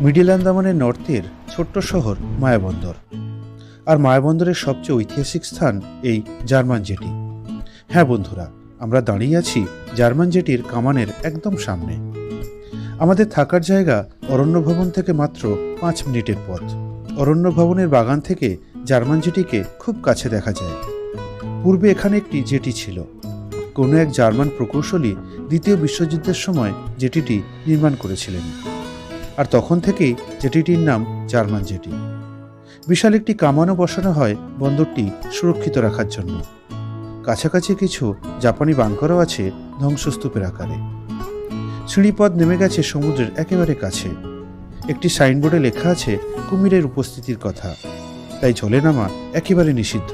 Middle আন্দামানের নর্থের ছোট্ট শহর মায়াবন্দর। আর মায়াবন্দরের সবচেয়ে ঐতিহাসিক স্থান এই জার্মান জেটি। হ্যাঁ বন্ধুরা, আমরা দাঁড়িয়ে আছি জার্মান জেটির কামানের একদম সামনে। আমাদের থাকার জায়গা অরণ্য ভবন থেকে মাত্র পাঁচ মিনিটের পথ। অরণ্য ভবনের বাগান থেকে জার্মান জেটিকে খুব কাছে দেখা যায়। পূর্বে এখানে একটি জেটি ছিল। কোনো এক জার্মান প্রকৌশলী দ্বিতীয় বিশ্বযুদ্ধের সময় জেটিটি নির্মাণ করেছিলেন। আর তখন থেকেই জেটিটির নাম জার্মান জেটি। বিশাল একটি কামানও বসানো হয় বন্দরটি সুরক্ষিত রাখার জন্য। কাছাকাছি কিছু জাপানি বাংকারও আছে ধ্বংসস্তূপের আকারে। সিঁড়িপথ নেমে গেছে সমুদ্রের একেবারে কাছে। একটি সাইনবোর্ডে লেখা আছে কুমিরের উপস্থিতির কথা। তাই জলে নামা একেবারে নিষিদ্ধ।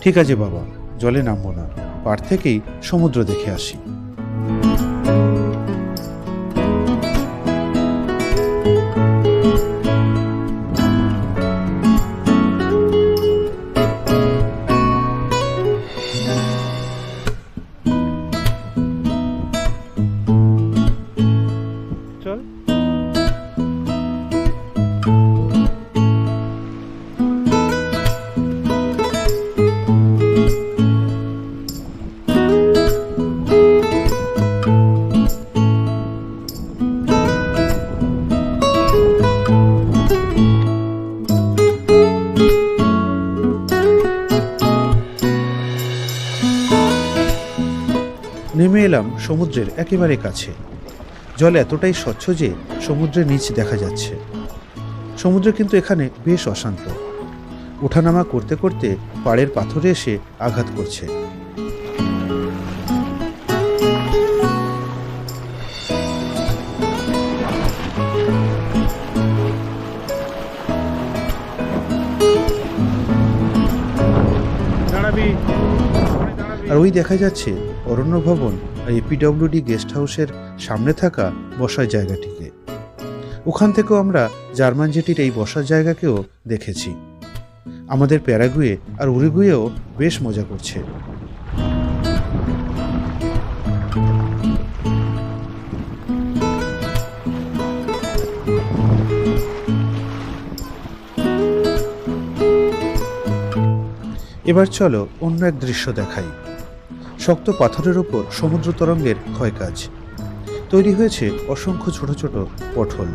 ঠিক আছে বাবা, জলে নামবো না। পার থেকেই সমুদ্র দেখে আসি। এলাম সমুদ্রের একেবারে কাছে। জল এতটাই স্বচ্ছ যে সমুদ্রের নিচ দেখা যাচ্ছে। সমুদ্র কিন্তু এখানে বেশ অশান্ত। ওঠানামা করতে করতে পাড়ের পাথরে এসে আঘাত করছে। আর ওই দেখা যাচ্ছে অরণ্য ভবন আর এপিডব্লিউডি গেস্ট হাউসের সামনে থাকা বসার জায়গাটিকে। ওখান থেকেও আমরা জার্মান জেটির এই বসার জায়গাকেও দেখেছি। আমাদের প্যারাগুয়ে আর উরুগুয়েও বেশ মজা করছে। এবার চলো অন্য এক দৃশ্য দেখাই। শক্ত পাথরের ওপর সমুদ্র তরঙ্গের ক্ষয়কাজ। তৈরি হয়েছে অসংখ্য ছোট ছোট পটল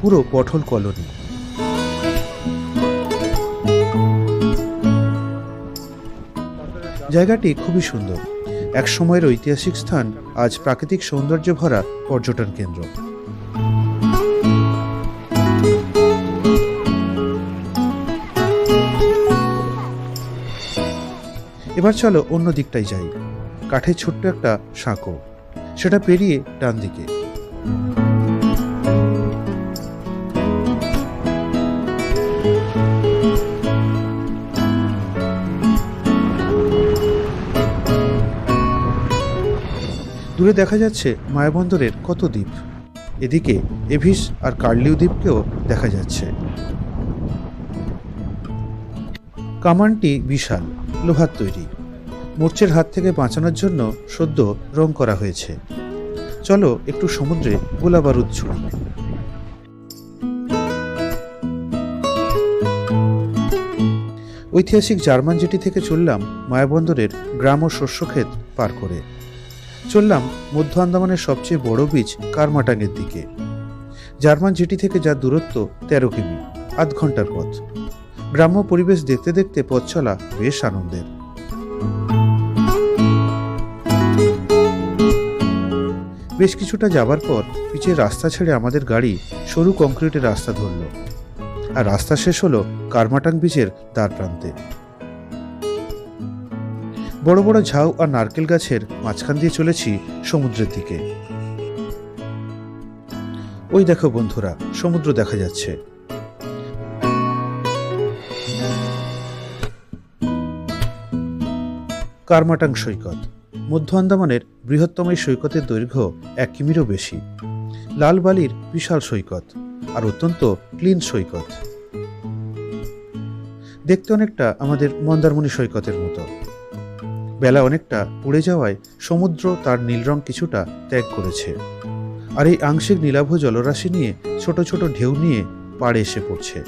পুরো পটল কলোনি। জায়গাটি খুবই সুন্দর। এক সময়ের ঐতিহাসিক স্থান, আজ প্রাকৃতিক সৌন্দর্য ভরা পর্যটন কেন্দ্র। এবার চলো অন্য দিকটাই যাই। কাঠের ছোট্ট একটা সাঁকো। সেটা পেরিয়ে ডান দিকে। দূরে দেখা যাচ্ছে মায়াবন্দরের কত দ্বীপ। এদিকে এভিস আর কার্লিউ দ্বীপকেও দেখা যাচ্ছে। কামানটি বিশাল। লোহার তৈরি। মোর্চের হাত থেকে বাঁচানোর জন্য সদ্য রং করা হয়েছে। চলো একটু সমুদ্রে গোলাবারুদ ছুড়ি ঐতিহাসিক জার্মান জেটি থেকে চললাম মায়াবন্দরের গ্রাম ও শস্যক্ষেত পার করে। চললাম মধ্য আন্দামানের সবচেয়ে বড় বীজ কারমাটাঙ্গের দিকে। জার্মান জেটি থেকে যার দূরত্ব তেরো কিমি আধ ঘণ্টার পথ। গ্রাম্য পরিবেশ দেখতে দেখতে পথ চলা বেশ আনন্দের। বেশ কিছুটা যাবার পর পিচের রাস্তা ছেড়ে আমাদের গাড়ি সরু কংক্রিটের রাস্তা ধরল। আর রাস্তা শেষ হলো কারমাটাং বিচের দ্বার প্রান্তে। বড় বড় ঝাউ আর নারকেল গাছের মাঝখান দিয়ে চলেছি সমুদ্রের দিকে। ওই দেখো বন্ধুরা, সমুদ্র দেখা যাচ্ছে। কারমাটাং সৈকত। মধ্য আন্দামানের বৃহত্তম এই সৈকতের দৈর্ঘ্য এক কিমিরও বেশি। লাল বালির বিশাল সৈকত আর অত্যন্ত ক্লিন সৈকত। দেখতে অনেকটা আমাদের মন্দারমণি সৈকতের মতো। বেলা অনেকটা পুড়ে যাওয়ায় সমুদ্র তার নীল রং কিছুটা ত্যাগ করেছে। আর এই আংশিক নীলাভ জলরাশি নিয়ে ছোট ছোট ঢেউ নিয়ে পাড়ে এসে পড়ছে।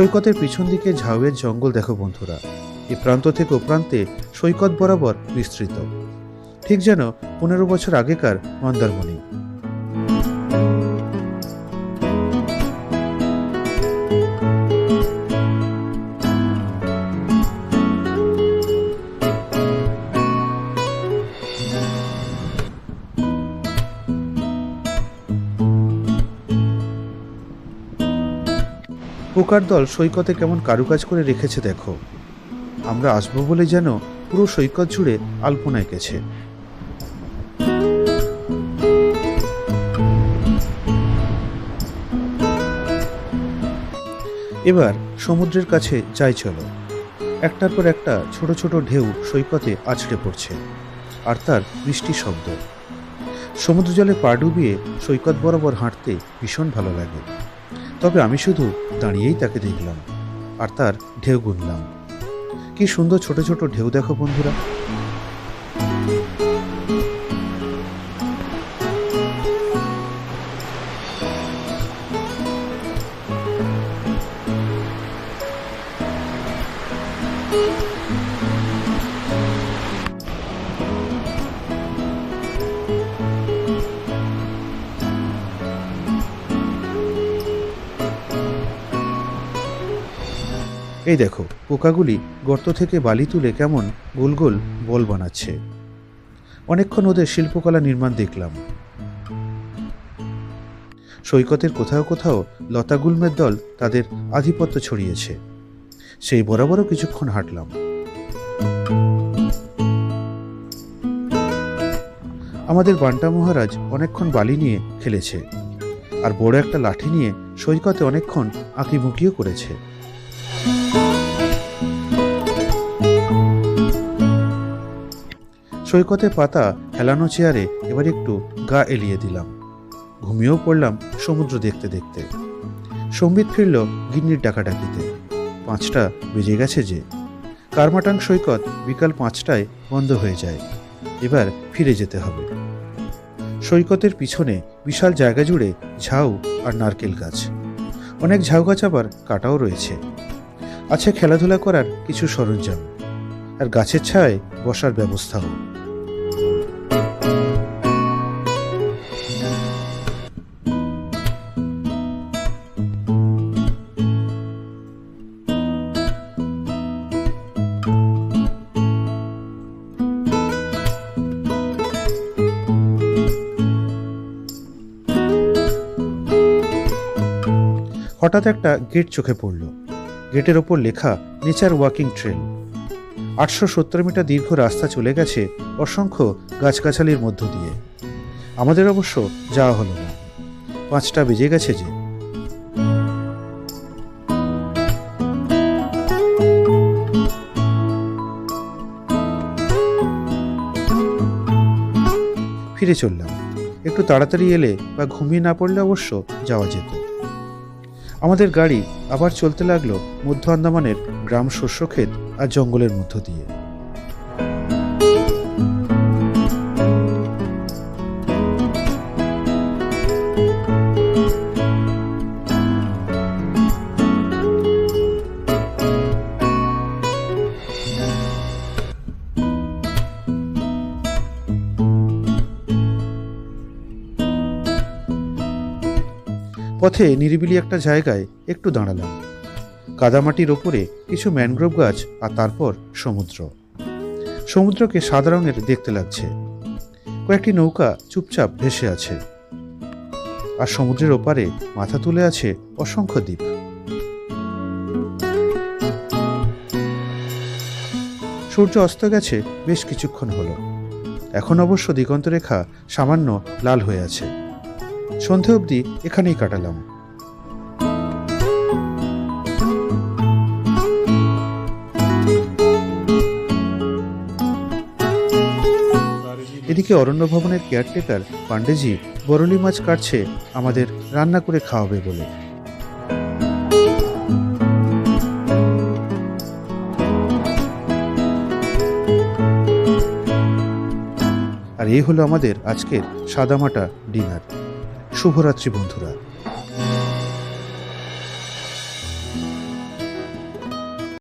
সৈকতের পিছন দিকে ঝাউয়ের জঙ্গল দেখো বন্ধুরা। এ প্রান্ত থেকে ও প্রান্তে সৈকত বরাবর বিস্তৃত। ঠিক যেন পনেরো বছর আগেকার মন্দারমণি। পোকার দল সৈকতে কেমন কারুকাজ করে রেখেছে দেখো। আমরা আসব বলে যেন পুরো সৈকত জুড়ে আলপনা এঁকেছে। এবার সমুদ্রের কাছে যাই চলো। একটার পর একটা ছোট ছোট ঢেউ সৈকতে আছড়ে পড়ছে, আর তার বৃষ্টি শব্দ। সমুদ্র জলে পা ডুবিয়ে সৈকত বরাবর হাঁটতে ভীষণ ভালো লাগে। তবে আমি শুধু দাঁড়িয়েই তাকে দেখলাম আর তার ঢেউ গুনলাম। কি সুন্দর ছোট ছোট ঢেউ দেখো বন্ধুরা। এই দেখো, পোকাগুলি গর্ত থেকে বালি তুলে কেমন গোল গোল বল বানাচ্ছে। অনেকক্ষণ ওদের শিল্পকলা নির্মাণ দেখলাম। সৈকতের কোথাও কোথাও লতাগুল্মের দল তাদের আধিপত্য ছড়িয়েছে। সেই বরাবরও কিছুক্ষণ হাঁটলাম। আমাদের বান্টা মহারাজ অনেকক্ষণ বালি নিয়ে খেলেছে, আর বড় একটা লাঠি নিয়ে সৈকতে অনেকক্ষণ আঁকিমুকিও করেছে। সৈকতে পাতা হেলানো চেয়ারে এবার একটু গা এলিয়ে দিলাম। ঘুমিয়েও পড়লাম সমুদ্র দেখতে দেখতে। সম্বিত ফিরল গিন্নির ডাকাডাকিতে। পাঁচটা বেজে গেছে যে। কারমাটাং সৈকত বিকাল পাঁচটায় বন্ধ হয়ে যায়। এবার ফিরে যেতে হবে। সৈকতের পিছনে বিশাল জায়গা জুড়ে ঝাউ আর নারকেল গাছ। অনেক ঝাউ গাছ আবার কাটাও রয়েছে। আছে খেলাধুলা করার কিছু সরঞ্জাম। আর গাছের ছায় বসার ব্যবস্থাও। হঠাৎ একটা গেট চোখে পড়ল। গেটের ওপর লেখা, নেচার ওয়াকিং ট্রেল আটশো সত্তর মিটার দীর্ঘ রাস্তা চলে গেছে অসংখ্য গাছগাছালির মধ্য দিয়ে। আমাদের অবশ্য যাওয়া হলো না। পাঁচটা বেজে গেছে যে। ফিরে চললাম। একটু তাড়াতাড়ি এলে বা ঘুমিয়ে না পড়লে অবশ্য যাওয়া যেত। আমাদের গাড়ি আবার চলতে লাগল মধ্য আন্দামানের গ্রাম শস্যক্ষেত আর জঙ্গলের মধ্য দিয়ে। পথে নিরিবিলি একটা জায়গায় একটু দাঁড়ালাম। কাদামাটির ওপরে কিছু ম্যানগ্রোভ গাছ আর তারপর সমুদ্র। সমুদ্রকে সাদা রঙের দেখতে লাগছে। কয়েকটি নৌকা চুপচাপ ভেসে আছে। আর সমুদ্রের ওপারে মাথা তুলে আছে অসংখ্য দ্বীপ। সূর্য অস্ত গেছে বেশ কিছুক্ষণ হলো। এখন অবশ্য দিগন্তরেখা সামান্য লাল হয়ে আছে। সন্ধে অবধি এখানেই কাটালাম। এদিকে অরণ্য ভবনের কেয়ারটেকার পাণ্ডেজি বরলি মাছ কাটছে, আমাদের রান্না করে খাওয়াবে বলে। আর এই হলো আমাদের আজকের সাদামাটা ডিনার। শুভরাত্রি বন্ধুরা।